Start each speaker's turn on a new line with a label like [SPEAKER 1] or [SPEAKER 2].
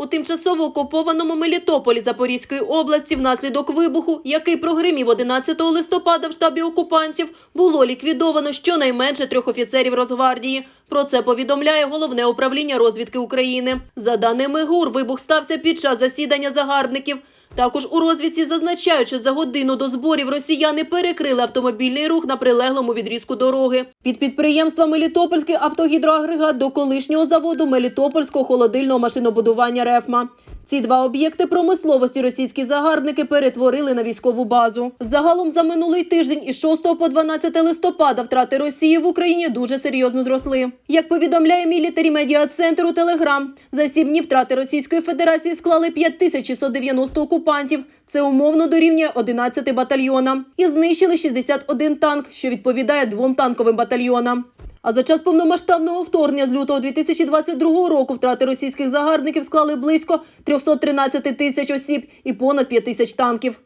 [SPEAKER 1] У тимчасово окупованому Мелітополі Запорізької області внаслідок вибуху, який прогримів 11 листопада в штабі окупантів, було ліквідовано щонайменше трьох офіцерів Росгвардії. Про це повідомляє головне управління розвідки України. За даними ГУР, вибух стався під час засідання загарбників. Також у розвідці зазначають, що за годину до зборів росіяни перекрили автомобільний рух на прилеглому відрізку дороги. Від підприємства Мелітопольський автогідроагрегат до колишнього заводу Мелітопольського холодильного машинобудування «Рефма». Ці два об'єкти промисловості російські загарбники перетворили на військову базу. Загалом за минулий тиждень із 6 по 12 листопада втрати Росії в Україні дуже серйозно зросли. Як повідомляє мілітарі медіа центр у Телеграм, за сім днів втрати Російської Федерації склали 5690 окупантів. Це умовно дорівнює 11 батальйонам. І знищили 61 танк, що відповідає двом танковим батальйонам. А за час повномасштабного вторгнення з лютого 2022 року втрати російських загарбників склали близько 313 тисяч осіб і понад 5 тисяч танків.